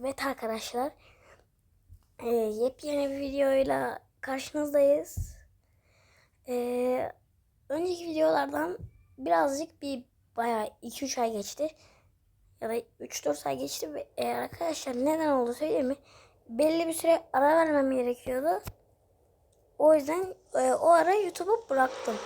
Evet arkadaşlar. Ee, yepyeni bir videoyla karşınızdayız. Ee, önceki videolardan birazcık bir bayağı 2-3 ay geçti. Ya da 3-4 ay geçti. E, arkadaşlar neden oldu söyleyeyim mi? Belli bir süre ara vermem gerekiyordu. O yüzden e, o ara YouTube'u bıraktım.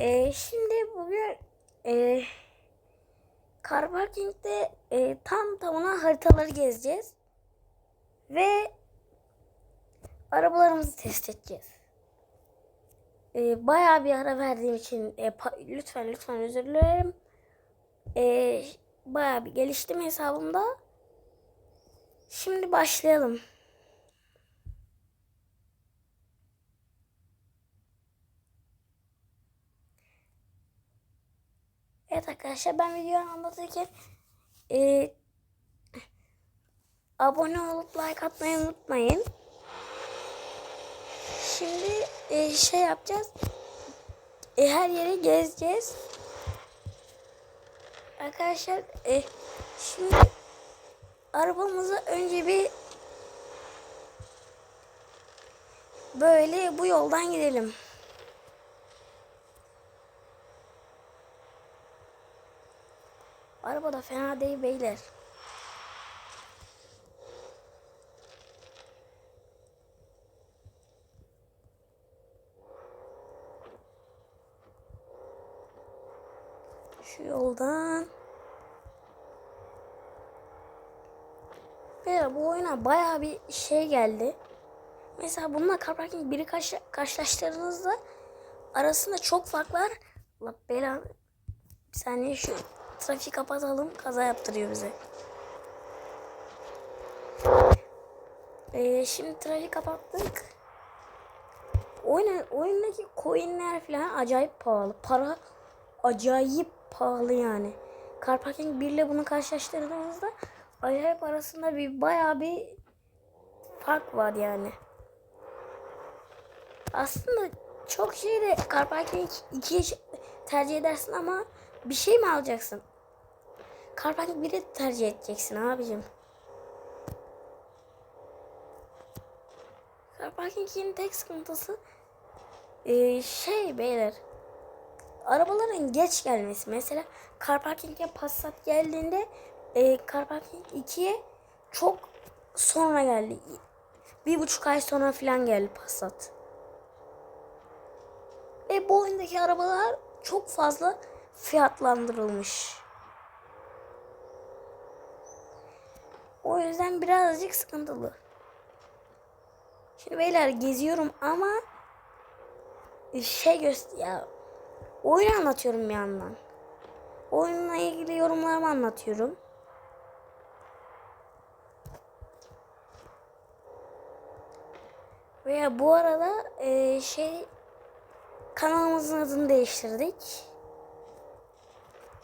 E, şimdi bugün e, Car Parking'de e, tam tamına haritaları gezeceğiz. Ve arabalarımızı test edeceğiz. E, bayağı bir ara verdiğim için e, lütfen lütfen özür dilerim. E, bayağı bir geliştim hesabımda. Şimdi başlayalım. Evet arkadaşlar ben videoyu anlatırken e, abone olup like atmayı unutmayın. Şimdi e, şey yapacağız. E, her yeri gezeceğiz. Arkadaşlar e, şimdi arabamızı önce bir böyle bu yoldan gidelim. Araba da fena değil beyler. Şu yoldan. Beyler bu oyuna baya bir şey geldi. Mesela bununla Car Parking biri karşı, karşılaştırdığınızda arasında çok fark var. Allah belanı. Bir saniye şu trafiği kapatalım. Kaza yaptırıyor bize. Ee, şimdi trafiği kapattık. Oyun, oyundaki coinler falan acayip pahalı. Para acayip pahalı yani. Car Parking 1 ile bunu karşılaştırdığımızda acayip arasında bir bayağı bir fark var yani. Aslında çok şeyde Car Parking 2'ye tercih edersin ama bir şey mi alacaksın? Parking 1'i tercih edeceksin abicim. 2'nin tek sıkıntısı ee, şey beyler arabaların geç gelmesi. Mesela Car Parking'e Passat geldiğinde e, Car Parking 2'ye çok sonra geldi. Bir buçuk ay sonra falan geldi Passat. Ve bu oyundaki arabalar çok fazla fiyatlandırılmış. O yüzden birazcık sıkıntılı. Şimdi beyler geziyorum ama şey göster ya oyun anlatıyorum bir yandan. Oyunla ilgili yorumlarımı anlatıyorum. Veya bu arada e, şey kanalımızın adını değiştirdik.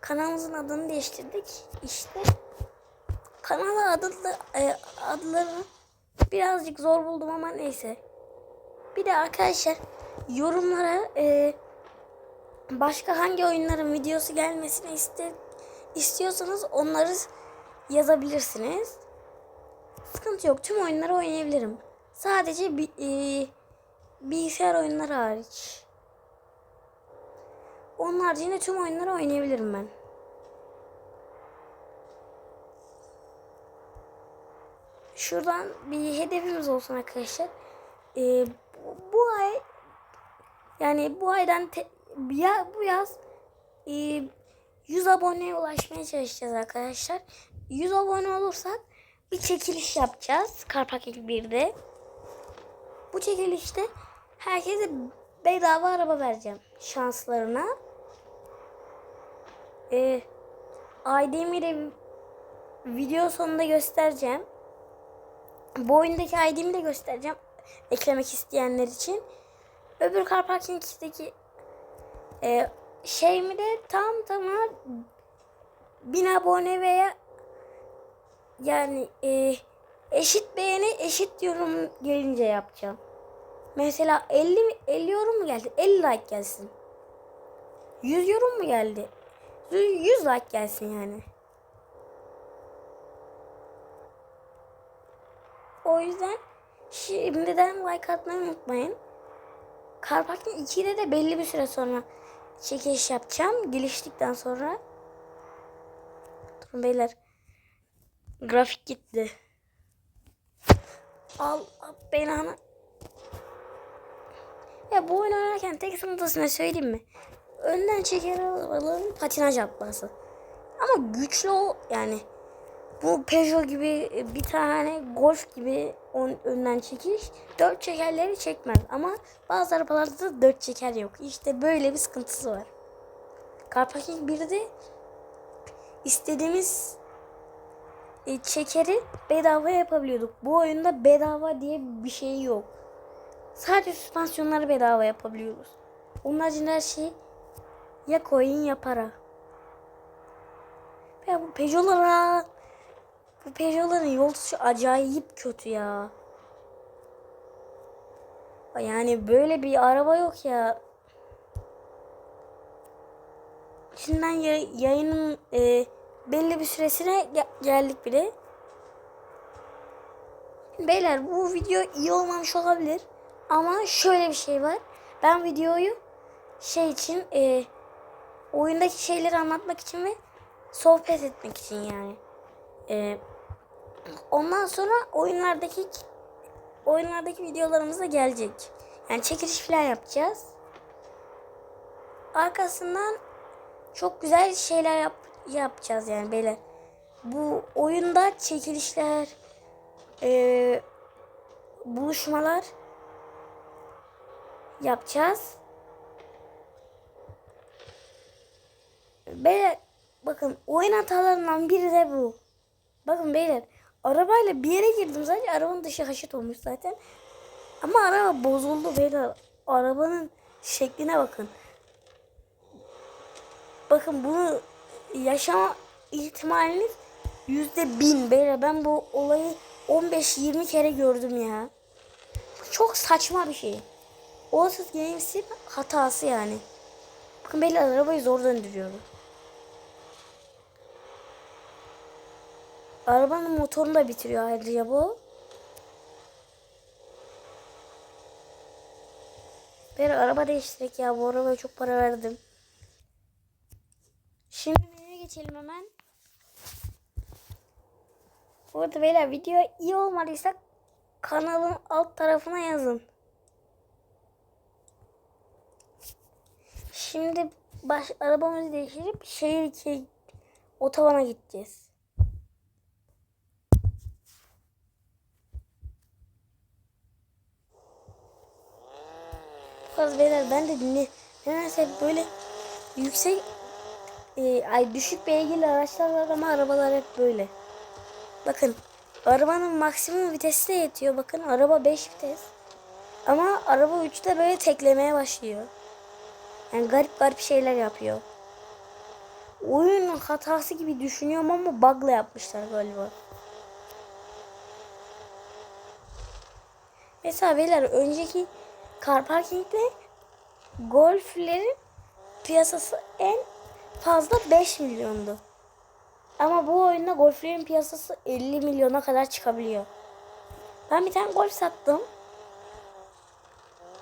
Kanalımızın adını değiştirdik. İşte kanala adlı, e, adlarını birazcık zor buldum ama neyse. Bir de arkadaşlar yorumlara e, başka hangi oyunların videosu gelmesini iste, istiyorsanız onları yazabilirsiniz. Sıkıntı yok. Tüm oyunları oynayabilirim. Sadece bir e, bilgisayar oyunları hariç. Onun haricinde tüm oyunları oynayabilirim ben. Şuradan bir hedefimiz olsun arkadaşlar. Ee, bu, bu ay yani bu aydan te, ya, bu yaz e, 100 aboneye ulaşmaya çalışacağız arkadaşlar. 100 abone olursak bir çekiliş yapacağız. Karpak 1'de. Bu çekilişte herkese bedava araba vereceğim şanslarına. Ee, ID'mi de video sonunda göstereceğim. Bu oyundaki ID'mi de göstereceğim. Eklemek isteyenler için. Öbür Car Parking'deki e, şeyimi de tam tamına 1000 abone veya yani e, eşit beğeni eşit yorum gelince yapacağım. Mesela 50 mi- 50 yorum mu geldi? 50 like gelsin. 100 yorum mu geldi? 100 like gelsin yani. O yüzden şimdiden like atmayı unutmayın. Car Parking 2'de de belli bir süre sonra çekiliş yapacağım. Geliştikten sonra. Durun beyler. Grafik gitti. Allah belanı. Ya bu oyun oynarken tek sıkıntısını söyleyeyim mi? Önden çeker arabaların patinaj atması. Ama güçlü o yani. Bu Peugeot gibi bir tane Golf gibi on, önden çekiş dört çekerleri çekmez. Ama bazı arabalarda da dört çeker yok. İşte böyle bir sıkıntısı var. Car Parking 1'de istediğimiz e, çekeri bedava yapabiliyorduk. Bu oyunda bedava diye bir şey yok. Sadece süspansiyonları bedava yapabiliyoruz. Onun haricinde her şey ya coin ya para. Ya bu Peugeot'lara bu Peugeot'ların yol acayip kötü ya. Yani böyle bir araba yok ya. Şimdiden ya- yayının e, belli bir süresine ge- geldik bile. Beyler bu video iyi olmamış olabilir. Ama şöyle bir şey var. Ben videoyu şey için e, oyundaki şeyleri anlatmak için ve sohbet etmek için yani. E, ondan sonra oyunlardaki oyunlardaki videolarımız da gelecek. Yani çekiliş falan yapacağız. Arkasından çok güzel şeyler yap, yapacağız yani beyler. Bu oyunda çekilişler, e, buluşmalar yapacağız. Beyler bakın oyun hatalarından biri de bu. Bakın beyler arabayla bir yere girdim zaten arabanın dışı haşit olmuş zaten. Ama araba bozuldu beyler. Arabanın şekline bakın. Bakın bunu yaşama ihtimaliniz yüzde bin beyler. Ben bu olayı 15-20 kere gördüm ya. Çok saçma bir şey. Olsuz Games'in hatası yani. Bakın beyler arabayı zor döndürüyorum. Arabanın motorunu da bitiriyor ayrıca bu. Ben araba değiştirek ya. Bu arabaya çok para verdim. Şimdi menüye geçelim hemen. Bu arada beyler video iyi olmadıysa kanalın alt tarafına yazın. Şimdi baş, arabamızı değiştirip şehir içi otobana gideceğiz. Faz beyler ben de dinle. Nedense hep böyle yüksek e, ay düşük beygirli araçlar var ama arabalar hep böyle. Bakın arabanın maksimum vitesi de yetiyor. Bakın araba 5 vites. Ama araba 3'te böyle teklemeye başlıyor. Yani garip garip şeyler yapıyor. Oyunun hatası gibi düşünüyorum ama bug'la yapmışlar galiba. Mesela beyler önceki car parking'de golflerin piyasası en fazla 5 milyondu. Ama bu oyunda golflerin piyasası 50 milyona kadar çıkabiliyor. Ben bir tane golf sattım.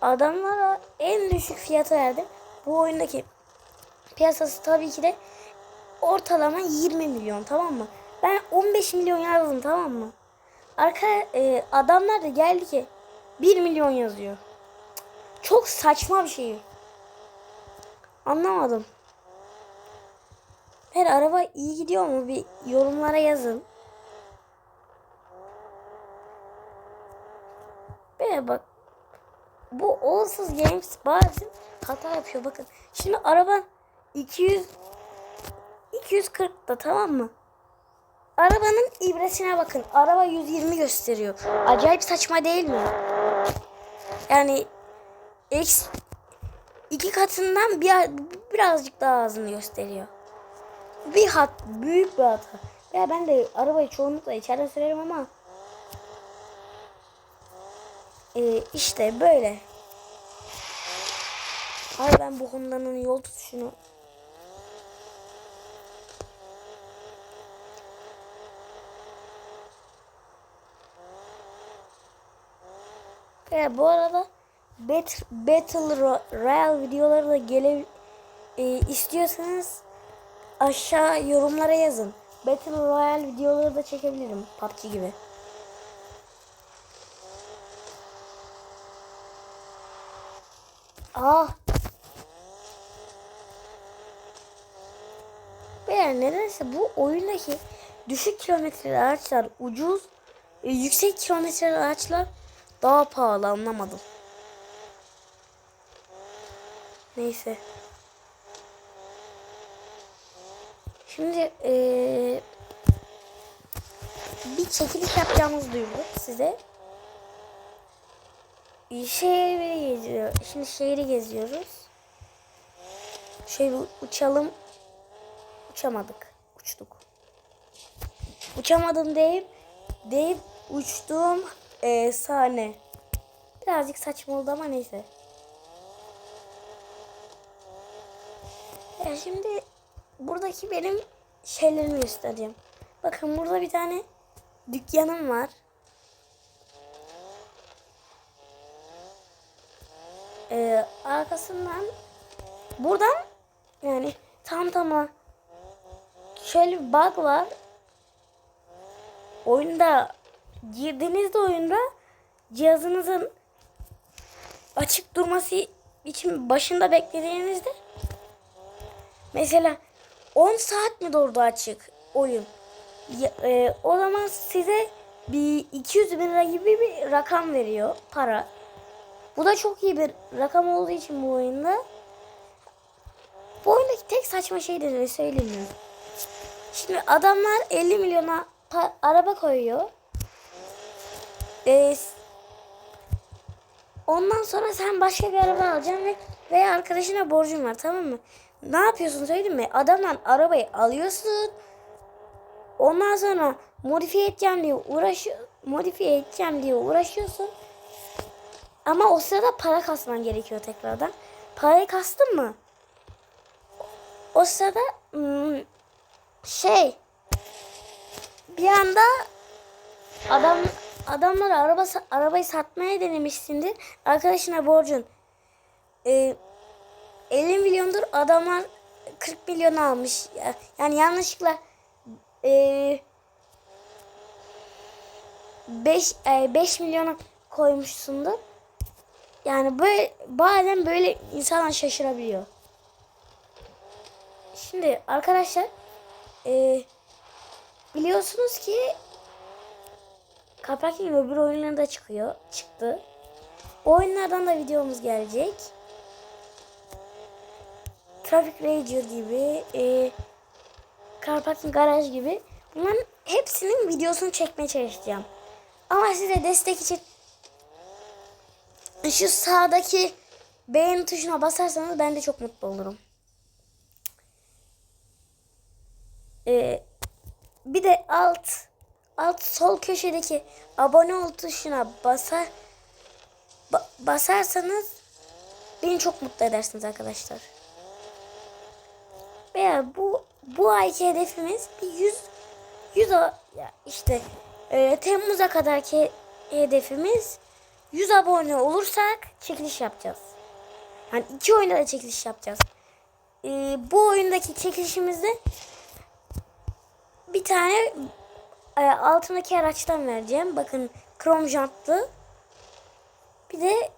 Adamlara en düşük fiyata verdim. Bu oyundaki piyasası tabii ki de ortalama 20 milyon tamam mı? Ben 15 milyon yazdım tamam mı? Arka e, adamlar da geldi ki 1 milyon yazıyor. Çok saçma bir şey. Anlamadım. Her araba iyi gidiyor mu? Bir yorumlara yazın. Böyle bak. Bu olsuz games bazen hata yapıyor bakın. Şimdi araba 200 240'da tamam mı? Arabanın ibresine bakın. Araba 120 gösteriyor. Acayip saçma değil mi? Yani X iki katından bir, birazcık daha azını gösteriyor. Bir hat, büyük bir hata. Ya ben de arabayı çoğunlukla içeride sürerim ama ee, işte böyle. Ay ben bu Honda'nın yol tutuşunu Evet bu arada Battle Ro- Royale videoları da gele e, istiyorsanız aşağı yorumlara yazın. Battle Royale videoları da çekebilirim PUBG gibi. Ah. Beyler nedense bu oyundaki düşük kilometreli araçlar ucuz, yüksek kilometreli araçlar daha pahalı anlamadım. Neyse. Şimdi eee, bir çekiliş yapacağımızı duyurduk size. Şehri geziyor. Şimdi şehri geziyoruz. Şöyle uçalım. Uçamadık. Uçtuk. Uçamadım deyip deyip uçtuğum eee sahne. Birazcık saçma oldu ama neyse. Şimdi buradaki benim şeylerimi göstereceğim. Bakın burada bir tane dükkanım var. Ee, arkasından buradan yani tam tama şöyle bir bug var. Oyunda girdiğinizde oyunda cihazınızın açık durması için başında beklediğinizde Mesela 10 saat mi durdu açık oyun? Ya, e, o zaman size bir 200 bin lira gibi bir rakam veriyor para. Bu da çok iyi bir rakam olduğu için bu oyunda. Bu oyundaki tek saçma şey de söyleyeyim? Şimdi adamlar 50 milyona araba koyuyor. Ee, ondan sonra sen başka bir araba alacaksın ve veya arkadaşına borcun var tamam mı? Ne yapıyorsun söyleyeyim mi? Adamdan arabayı alıyorsun. Ondan sonra modifiye edeceğim diye uğraş modifiye edeceğim diye uğraşıyorsun. Ama o sırada para kasman gerekiyor tekrardan. Parayı kastın mı? O sırada hmm, şey bir anda adam adamlar araba arabayı satmaya denemişsindir. Arkadaşına borcun e, 50 milyondur adamlar 40 milyon almış. Yani yanlışlıkla e, 5 e, 5 milyona koymuşsundur. Yani böyle bazen böyle insanlar şaşırabiliyor. Şimdi arkadaşlar e, biliyorsunuz ki Kapakin öbür oyunlarında çıkıyor. Çıktı. O oyunlardan da videomuz gelecek. Traffic Ranger gibi, e, Car Parking Garaj gibi bunların hepsinin videosunu çekmeye çalışacağım. Ama size destek için şu sağdaki beğen tuşuna basarsanız ben de çok mutlu olurum. Ee, bir de alt alt sol köşedeki abone ol tuşuna basar ba, basarsanız beni çok mutlu edersiniz arkadaşlar. Veya bu bu ayki hedefimiz bir 100 100 o- ya işte e, Temmuz'a kadarki hedefimiz 100 abone olursak çekiliş yapacağız. Yani iki oyunda da çekiliş yapacağız. E, bu oyundaki çekilişimizde bir tane e, altındaki araçtan vereceğim. Bakın krom jantlı. Bir de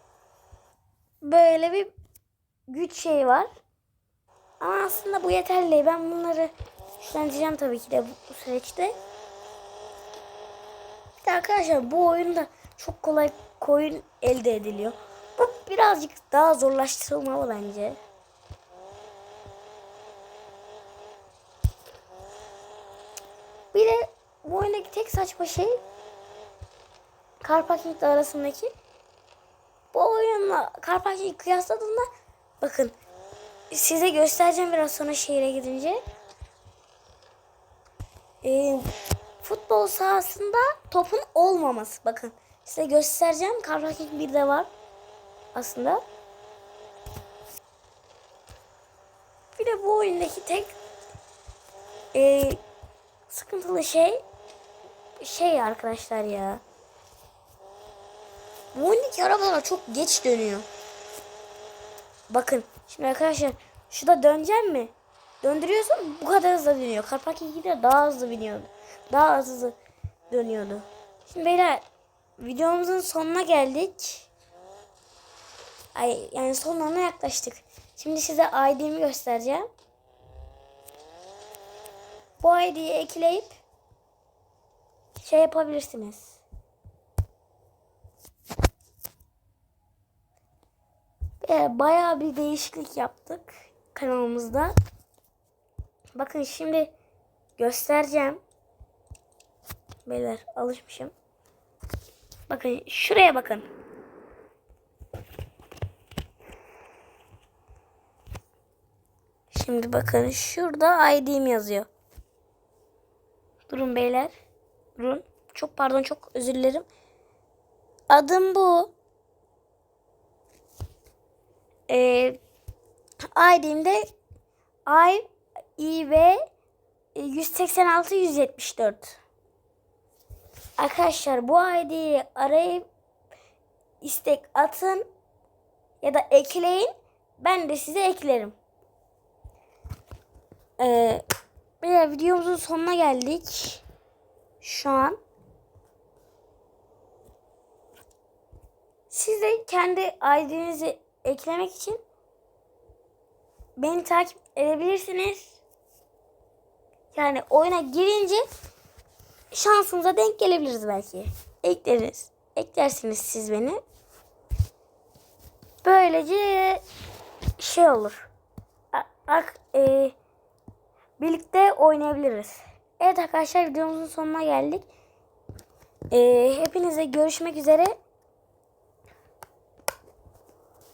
böyle bir güç şeyi var. Ama aslında bu yeterli. Ben bunları güçlendireceğim tabii ki de bu, süreçte. Arkadaşlar bu oyunda çok kolay coin elde ediliyor. Bu birazcık daha zorlaştırılmalı bence. Bir de bu oyundaki tek saçma şey Car arasındaki bu oyunla Car kıyasladığında bakın size göstereceğim biraz sonra şehire gidince. Ee, futbol sahasında topun olmaması. Bakın size göstereceğim. Car Parking 1'de var aslında. Bir de bu oyundaki tek e, sıkıntılı şey şey arkadaşlar ya. Bu oyundaki arabalar çok geç dönüyor. Bakın şimdi arkadaşlar şurada döneceğim mi? Döndürüyorsun bu kadar hızlı dönüyor. Karpak 2'de daha hızlı biniyordu. Daha hızlı dönüyordu. Şimdi beyler videomuzun sonuna geldik. Ay yani sonlarına yaklaştık. Şimdi size ID'mi göstereceğim. Bu ID'yi ekleyip şey yapabilirsiniz. Ee, bayağı bir değişiklik yaptık kanalımızda. Bakın şimdi göstereceğim. Beyler alışmışım. Bakın şuraya bakın. Şimdi bakın şurada ID'm yazıyor. Durun beyler. Durun. Çok pardon çok özür dilerim. Adım bu. Ee, ID'mde I, I ve 186 174. Arkadaşlar bu ID'yi arayıp istek atın ya da ekleyin. Ben de size eklerim. Ee, videomuzun sonuna geldik. Şu an. Siz de kendi ID'nizi eklemek için beni takip edebilirsiniz. Yani oyuna girince şansınıza denk gelebiliriz belki. Ekleriz. Eklersiniz siz beni. Böylece şey olur. Ak- e, birlikte oynayabiliriz. Evet arkadaşlar videomuzun sonuna geldik. E, hepinize görüşmek üzere.